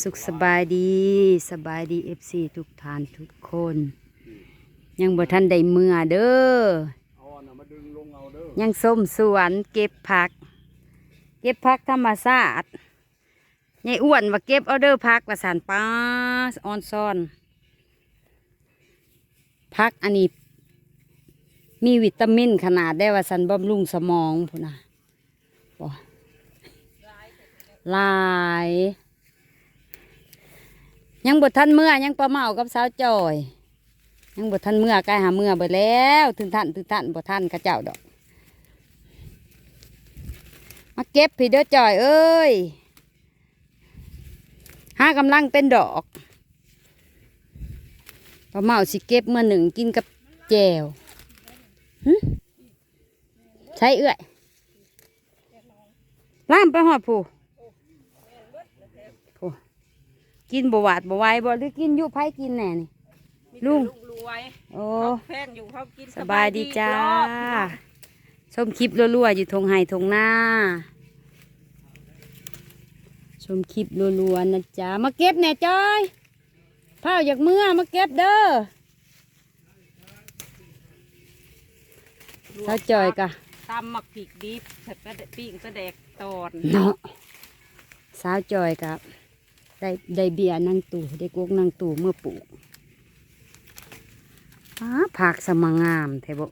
สุขสบายดีสบายดีเอฟซีทุกท่านทุกคน ยังบ่ทันได้เมื่อเด้อยังส้มสวนเก็บผัก เก็บผักธรรมชาติยายอ้วนว่าเก็บเอาเด้อผักว่าสานป้าออนซอนผักอันนี้ มีวิตามินขนาดได้ว่าสันบำรุงสมองพุ่นนะ หลาย ยังบดทันเมื่อยังประเมากับสาวจอย ยังบดทันเมื่อใกล้หาเมื่อไปแล้วถึงท่านถึงท่านบดท่านกระเจ้าดอก มาเก็บพี่เด้อจอยเอ้ยห้ากำลังเป็นดอกประเมาสิเก็บเมื่อหนึ่งกินกับแจวใช้เอื้อยล่ามไปหอดผู้ผู้ กินบหวาดบไหวบ่หรือกินอยุไผกินแหน่นี่ ลุงรวยโอ้ เขาแพงอยู่เขากินสบายดีจ้า รอบชมคลิปรัวๆอยู่ทงไห้ทงหน้า ชมคลิปรัวๆนะจ๊ะ มาเก็บแหน่จอยเผาอยากเมื่อมาเก็บเด้อสาวจอยกะตำหมักผิกดิบใส่ปลาแดกปิ้งปลาแดกตอน เนาะสาวจอยกับ ได้ได้เบียร์นั่งตู่ได้กกนั่งตู่เมื่อปลูกอ้าผักสมางามแทบ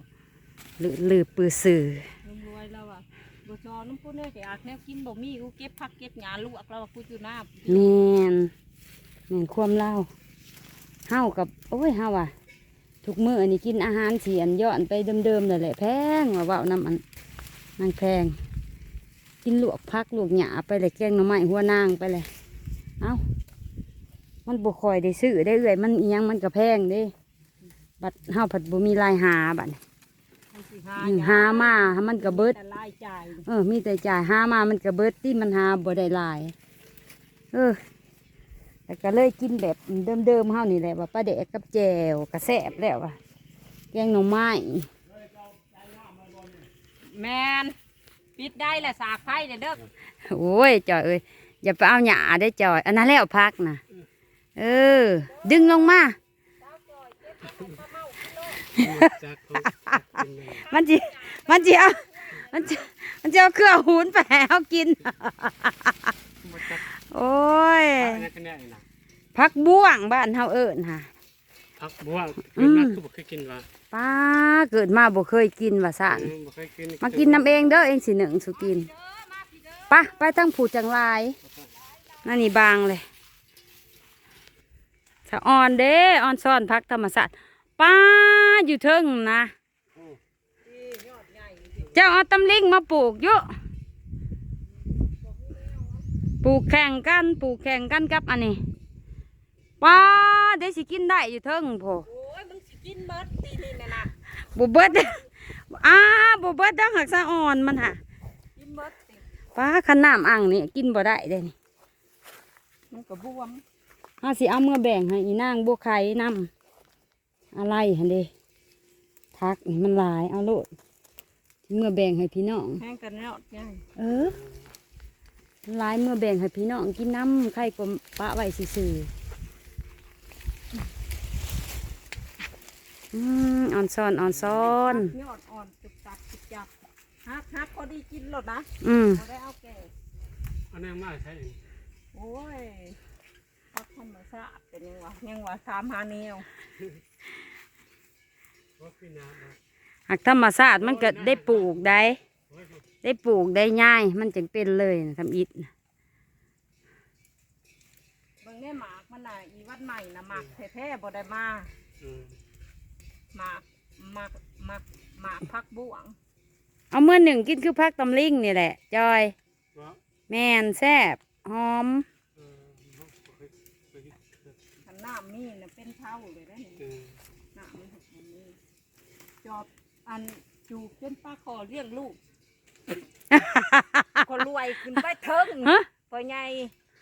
ลือลือปือสื่อลุงรวยแล้วอะบัชอน้ำพุเนี่ยแกอาจแนวกินบ่มีกูเก็บผักเก็บหญ้าลวกแล้วอะกูอยู่หน้าแมนแมนความเล่าเฮากับโอ้ยเฮาอะทุกมื้ออันนี้กินอาหารเสียนย้อนไปเดิมๆนั่นแหละแพงว่าเว้าน้ำอันนางแพง กินลวกพักลวกหยาไปเลยแกงหน่อไม้หัวนางไปเลย เอ้า มันบ่คอยได้ซื้อได้เอื่อย มันอิหยังมันก็แพงเด้ บัดเฮาผัดบ่มีรายหาบัดนี้มันสิอืมหามามันก็เบิดแต่รายจ่ายเออ มีแต่จ่ายหามามันก็เบิดที่มันหาบ่ได้หลาย เออแต่ก็เลยกินแบบเดิมๆเฮานี่แหละว่าปลาแดกกับแจวกระแซบแล้วว่ะแกงหน่อไม้แมนปิดได้แหละสากไฟเด้อเด้อโอ้ยจอยเอ้ย อย่าไปเอาหยาได้จอย อันนั้นแล้วพักนะเออ ดึงลงมาจักเขากินเลยมันจิมันจิเอามันจิมันจะเอาเครื่องหูนไปให้เอากินบ่จักโอ้ยอันนั้นคะแนนน่ะพักบ้วงบ้านเฮาเอิญค่ะพักบัวเกิดมาคือบ่เคยกินว่าป้าเกิดมาบ่เคยกินว่าสานอืมบ่เคยกินมากินน้ำเองเด้อเองสิหนึ่งสุกินไปะไปตั้งผูจังลายนั่นนี่บางเลยสะออนเด้ออนซ่อนพักธรรมศาสตร์ป้าอยู่เทิงนะเจ้าเอาตำลิงมาปลูกเยอะปลูกแข่งกันปลูกแข่งกันกับอันนี้ป้าได้สิกินได้อยู่เทิงพอโอ้ยมึงสิกินเบิดตีนี่น่ะนะบุเบิดอ้าบุเบิดดังหักสะอ่อนมันฮะกินเบิดติ ป้าขันน้ำอ่างนี่กินบ่ได้เด้นี่มันก็บวมเฮาสิเอาเมื่อแบ่งให้อีนางบัวไข่นำอะไรหันเด้ทักนี่มันหลายเอาโลดเมื่อแบ่งให้พี่น้องแห้งกันเนาะย่างเออมันหลายเมื่อแบ่งให้พี่น้องกินน้ำไข่ก็ปะไว้ซื่อๆอืมอ่อนซ้อนอ่อนซ้อน ยอดอ่อนจุกจักจุกจัก ฮักฮักพอดีกินหลดนะอืมพอได้เอาแก่อันนั้นมาใช่โอ้ยพักธรรมชาติเป็นยังวะยังวะสามหาเนียวบ่พี่น้ำนะหากธรรมศาสตร์มันก็ได้ปลูกได้ โอ้ยได้ปลูกได้ง่าย มันจึงเป็นเลยนะทำอิฐน่ะเบางเนี่ยหมากมันน่ะอีวัดใหม่นะหมากแท้ๆบ่ได้มาอืมหมากหมากหมากหมากพักบ่วง เอาเมื่อหนึ่งกินคือพักตำลิงนี่แหละ จอยว่าแมนแซบหอมเออบ่เคยเคยกินขันน้ำนี่น่ะเป็นเท่าเลยนะนี่เออน้ำมันหกมันนี่จอบอันจูบจนป้าคอเลี้ยงลูกคนรวยขึ้นไปเทิงฮะพ่อใหญ่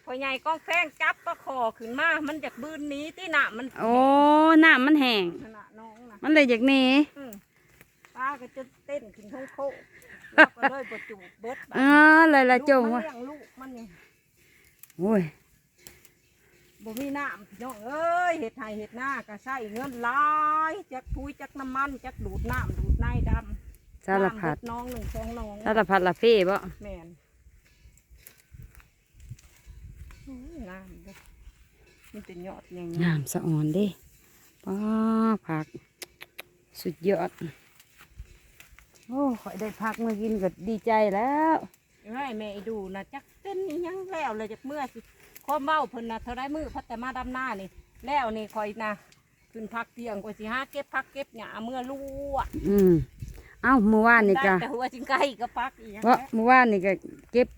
พ่อใหญ่ก็แข้งจับป้าคอขึ้นมา มันจากบืนหนี้ที่หน้ามัน โอ้น้ำมันแห้งขนาดน้องนะมันเลยจากหนี้อืม ป้าก็จะเต้นขึ้นท้องโคกแล้วก็เลยประจูบเบิดเออเลยละจงลูกมัว่านเลี้ยงลูกมันนี่โอ้ยบ่มีน้ำพี่น้องเอ้ยเห็ดไห่เห็ดหน้าก็ใช้เงินหลายจักทุยจักน้ำมันจักดูดน้ำดูดในดำสารพัดน้ำเดน้องหนึ่งสองน้องสารพัดละเฟ่บ่แม่นโอ้ยงามเด้อมันเป็นยอดยังงามสะอ่อนเดิป้าผัก สุดยอด โอ้ขอยได้ผักมากินก็ดีใจแล้วให้แม่ดูนะจักเต้นอิหยังแล้วเลยจากเมื่อสิความเมาเพิ่นนะเท่าไรมือพัดแต่มาดำหน้านี่ แล้วนี่คอยนะขึ้นพักเตียงกว่าสิหาเก็บพักเก็บหยาเมื่อลู่อะอืมเอ้าเมื่อวานนี่ได้ก็แต่หัวจิงไก่ก็พักอีกเพราะเมื่อวานนี่ก็เก็บ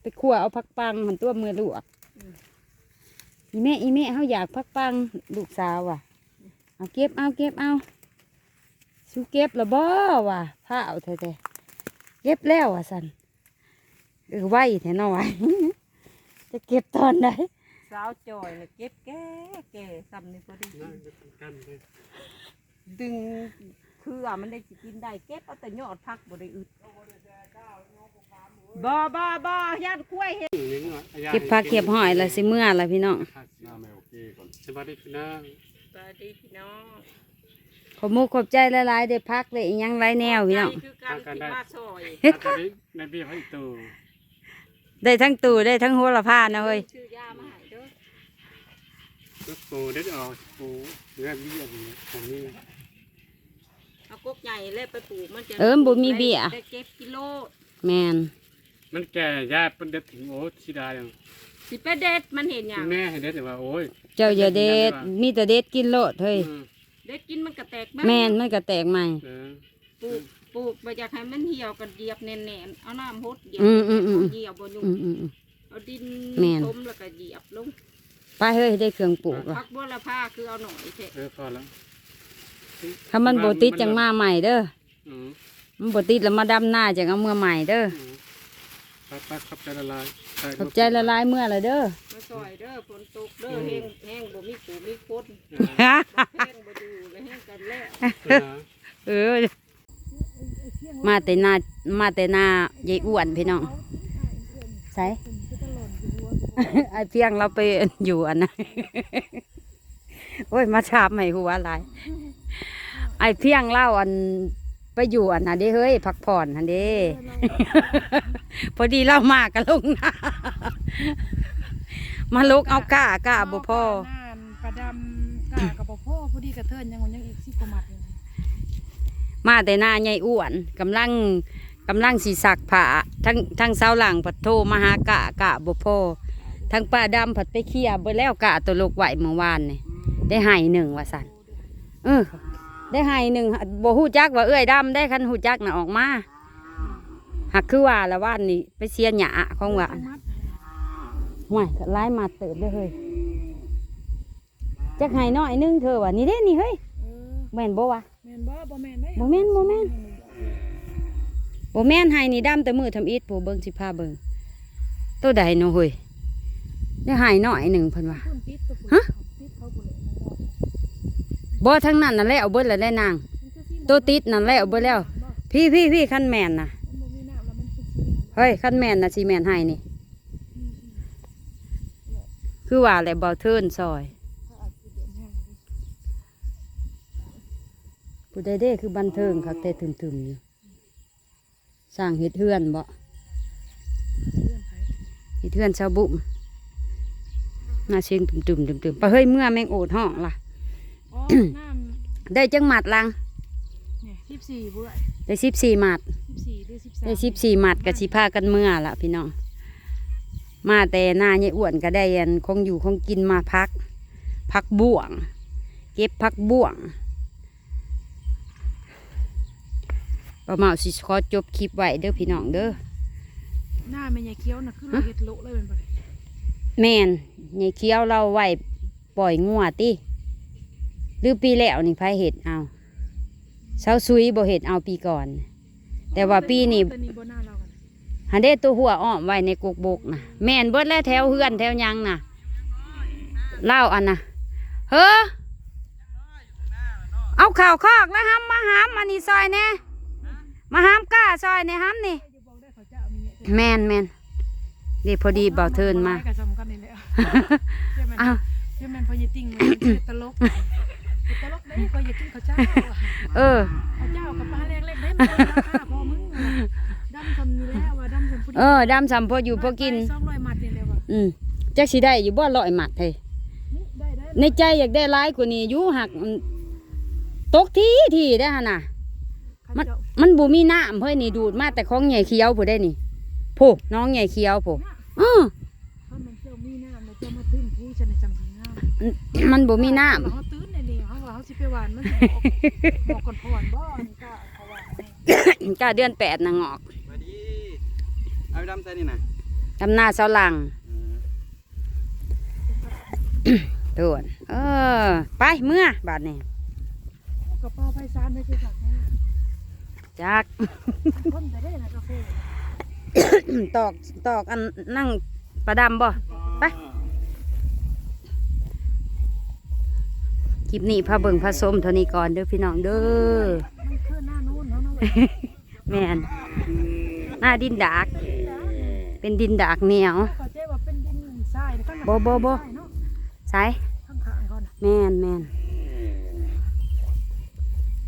ไปขั่วเอาผักปังหันตัวมือลวกอีแม่อีแม่เขาอยากผักปังลูกสาวว่ะเอาเก็บเอาเก็บเอา สู้เก็บละบ่ว่ะผ้าเอาแท้ๆเก็บแล้วว่ะสันเออไหวแท้หน่อยจะเก็บตอนไหนสาวจอยเนี่ยเก็บแก่แก่ซ้ำนี่พอดีน่าจะเป็นกันเลยดึงคือว่ามันได้สิกินได้เก็บเอาแต่ยอดพักบ่ได้อึดบ่บ่บ่ย่านกล้วยเฮ็ดเลี้ยงอะอาญาเก็บผักเก็บหอยละสิเมื่อละพี่น้องหน้าไม่โอเคก่อนสวัสดีพี่น้องสวัสดีพี่น้องขอ บมุกขอบใจหลายๆได้พักเลยอิหยังไรแนวพี่น้องใจคือการที่มาซอยอาตอนนี้ในเบี้ยให้ตูได้ทั้งตู่ได้ทั้งโหระพานะเฮ้ยชื่อยามาให้เด้อก็ปูได้ออกปูเนื้อเบี้ยอย่างนี้ผมนี่เอากกใหญ่เลยไปปลูกมันจะเออบ่มีเบี้ยได้เก็บกิโลแมนมันแก่ยาเป็นเด็ดถึงโอ้ชิดาอย่างสิไปเด็ดมันเห็นอย่างแม่ให้เด็ดแต่ว่าโอ้ยเจ้าอย่าเด็ดมีแต่เด็ดกินโลดเฮ้ยอืม เด็ดกินมันก็แตกแมนมันก็แตกใหม่เออปลูกปลูกไปอยากให้มันเหี่ยวกันเหยียบแน่นๆเอาน้ำหดเหยียบอืมอืมอืม เหยียบบนยุงอืมอืมอืม เอาดินแม่น ทมแล้วก็เหยียบลงไปเฮ้ยได้เครื่องปลูกละพักบัวละผ้าคือเอาหน่อยเถอะเออพอแล้วถ้ามันโบติดจังมาใหม่เด้ออืมมันโบติดแล้วมาดำหน้าจังเอาเมื่อใหม่เด้ออืม ไปไปขับใจละลายใส่ขอบใจละลายเมื่อละเด้อมาซอยเด้อฝนตกเด้อแห้งแห้งบ่มีปูมีคนเออบ่แห้งบ่ดูแล้วแห้งกันแล้วเออเออมาแต่หน้ามาแต่หน้ายายอ้วนพี่น้องใส่ไอเพียงเราไปอยู่อันนั้นโอ้ยมาชาบใหม่หัวหลายไอเพียงเล่าอัน ไปอยู่อันนั้นเด้เฮ้ยพักผ่อนอันเด้ พอดีเล่ามากันลงหน้ามาลกเอาก้าก้าบ่พ่อเาานประดำกากับบ่พ่อผู้ดีกระเทินยังวันยังอีกสิบกว่ามัดอยู่มาแต่หน้าใหญ่อ้วนกำลังกำลังสีสักผ้าทั้งทั้งเสาหลังผัดโทรมาหากะกะบ่พอทั้งป้าดำผัดไปเคลียร์เบิดแล้วกะตัวลูกไหวเมื่อวานนี่ได้ให้หนึ่งว่าสันเออ ได้ให้หนึ่งบ่ฮู้จักว่าเอ้ยดำได้คันฮู้จักน่ะออกมาหักคือว่าละว่านนี่ไปเสียหยาของว่าจังมัดห่วยก็ไล่มาเติบเด้อเฮ้ยจักให้น้อยหนึงเธอว่านี่เด้นี่เฮ้ยเออแม่นบ่วะแม่นบ่บ่แม่นได้บ่แม่นบ่แม่นบ่แม่นให้นี่ดำแต่มือทำอิฐผู้เบิ่งสิพาเบิ่งตัวใดเนาะเฮ้ยได้ให้น้อยหนึ่งเพิ่นว่า พุ่นติดตัวพุ่น ฮะ ติดเขาพุ่นเลย บ่ทั้งนั้นนั่นแหละเอาเบิดแล้วได้นางตัวติดนั่นแหละเอาเบิดแล้ว พี่พี่พี่คันแม่นน่ะเฮ้ยคันแม่นน่ะสิแมนให้นี่ คือว่าแหละบ่เทินซอยผู้ใดเด้คือบันเทิงคักแต่ถึมๆอยู่สร้างเฮ็ดเฮือนบ่เฮ็ดเฮือนชาวบุ่มน่าเชิงตึมๆตึมๆไปเฮ้ยเมื่อแมงโอดห้องล่ะ อ๋อน้ำได้จังหมัดลังเนี่ย14เบื่อได้14หมัด14หรือ13ได้สิบสี่หมัดกับสิพากันเมื่อละพี่น้อง มาแต่หน้าเนี่ยอ้วนก็ได้อันคงอยู่คงกินมาพัก พักบ่วง เก็บพักบ่วงประมาณสิขอจบคลิปไว้เด้อพี่น้องเด้อ หน้าแม่ใหญ่เคี้ยวน่ะคือเราเฮ็ดโละเลยเป็นบ่ได้แม่นยายเคี้ยวเราไว้ปล่อยงัวติ หรือปีแล้วนี่ไผเห็ดเอาเช้าซุยบ่เห็ดเอาปีก่อน แต่ว่าปีนี้ตัวนี้บ่น่าเรากันหันเด้ตัวหัวอ้อมไว้ในกกบกนะแม่นเบิดแล้วแถวเฮือนแถวหยังนะเล่าอันนะเฮ้อเอาข่าวคอกแล้วห้ามมาหามอันนี้ซอยแน่มาหามก้าซอยในห้ามนี่อยู่บอกได้เขาจะเอามีเนี่ยแมนแมนนี่พอดีเบาเทินมาก็สำคัญนี่แหละเชื่อมันอ้าวเชื่อมันพอจะติ่งมันเป็นตลกเป็น ตลกได้ก็อยากกินข้าวเจ้าอะเออ ข้าวเจ้ากับปลาแรกๆได้มันราคาพอมึงว่ะดำทำนี่แล้วว่าดำทำผู้ดีเออดำสำพออยู่พอกิน สองร้อยมัดนี่เลยว่ะอืมจักสิได้อยู่บ่ร้อยหมัดเฮ้ยนี่ได้ได้ในใจอยากได้หลายกว่านี้อยู่หักมันตกทีทีได้หั่นน่ะ ข้าวเจ้ามันบ่มีน้ำเฮ้ยนี่ดูดมาแต่ของใหญ่เขียวผู้ได้นี่ผู้น้องใหญ่เขียวผู้อือเขามันเจ้ามีน้ำเลยเจ้ามาทึ่งผู้ฉันในจำสิงามมันบ่มีน้ำ ไปหวานมันสิบอกบอกก่อนผ่อนบ่นี่ก็เขาว่าให้ก็เดือนแปดนะงอกมาดีเอาไปดำใส่นี่นะดำหน้าเสาหลังโดนเออ ไปเมื่อบาดนี้กระเป๋าไพศาลไม่ใช่สักแน่จักคนไปได้นะกาแฟตอกตอกอันนั่งประดำบ่ไป ลิปนี้พาเบิ่งพาสมเท่านี้ก่อนเด้อพี่น้องเด้อมันคือหน้านู้นเขาเนาะเว้ยแม่นหน้าดินดาก เป็นดินดากเหนียวเขาเจ๊ว่าเป็นดินทรายนะข้างหลังบ่บ่บ่ทรายเนาะใช่ข้างข้างๆเขาน่ะแม่นแม่น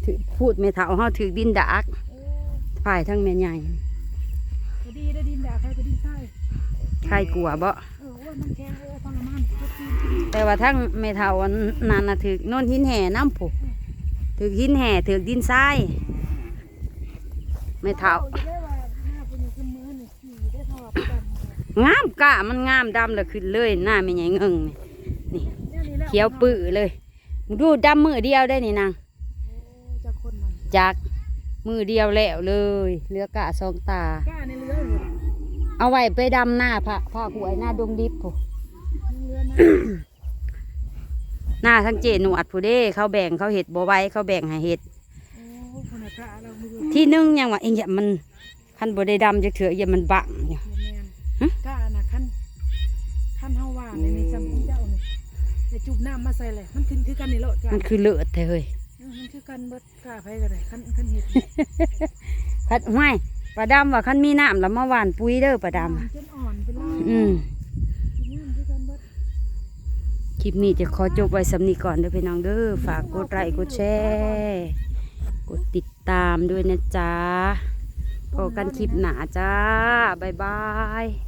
ถือพูดไม่เท่าเฮาถือดินดากเออฝ่ายทั้งแม่ใหญ่ก็ดีได้ดินด่าใครก็ดินทรายใครกลัวบ่ แต่ว่าทั้งแม่เท่าอันนั้นน่ะถือโน่นหินแห่น้ำผูถือหินแห่ถือดินทรายแม่เท่าจะได้ว่าหน้าเป็นคือมือนี่ขี่ได้เท่ากับดำงามกะมันงามดำเลยขึ้นเลยหน้าแม่ใหญ่เงิงนี่เนี่ยนี่แหละเขียวปื้อเลยมึงดูดำมือเดียวได้นี่นางโอ้จะคนหน่อยจากมือเดียวแล้วเลยเหลือกะสองตากล้าในเรือเลยเอาไว้ไปดำหน้าพระพระหวยหน้าดงดิบผู้ยังเรือนะ หน้าทั้งเจหนวดผู้เด้เขาแบ่งเขาเห็ดบ่ไว้เขาแบ่งให้เห็ดโอ้คนน่ะพระเรามือที่หนึงยังว่าเองอย่ามันคันบ่ได้ดำจะเถื่ออย่ามันบังเนี่ยแมนกล้าน่ะขั้นขั้นเฮาว่าในในจำเจ้านี่แต่จุบน้ำมาใส่เลยมันขึ้นคือกันนี่โลดกล้ามันคือเลือดแท้เฮ้ยเออมันคือกันเบิดกล้าไปก็ได้ขั้นขั้นเห็ดคัดห้วยปลาดำว่าคันมีน้ำแล้วมาหว่านปุ๋ยเด้อปลาดำมัอะนจนอ่อนเป็นลายอืม กินน้ำคือกันเบิด ค ลิปนี้จะขอจบไว้สำนีก่อนเด้อพี่น้องเด้อฝากกดไลค์กดแชร์กดติดตามด้วยนะจ๊ะพบกันคลิปหนาจ้า บ๊ายบาย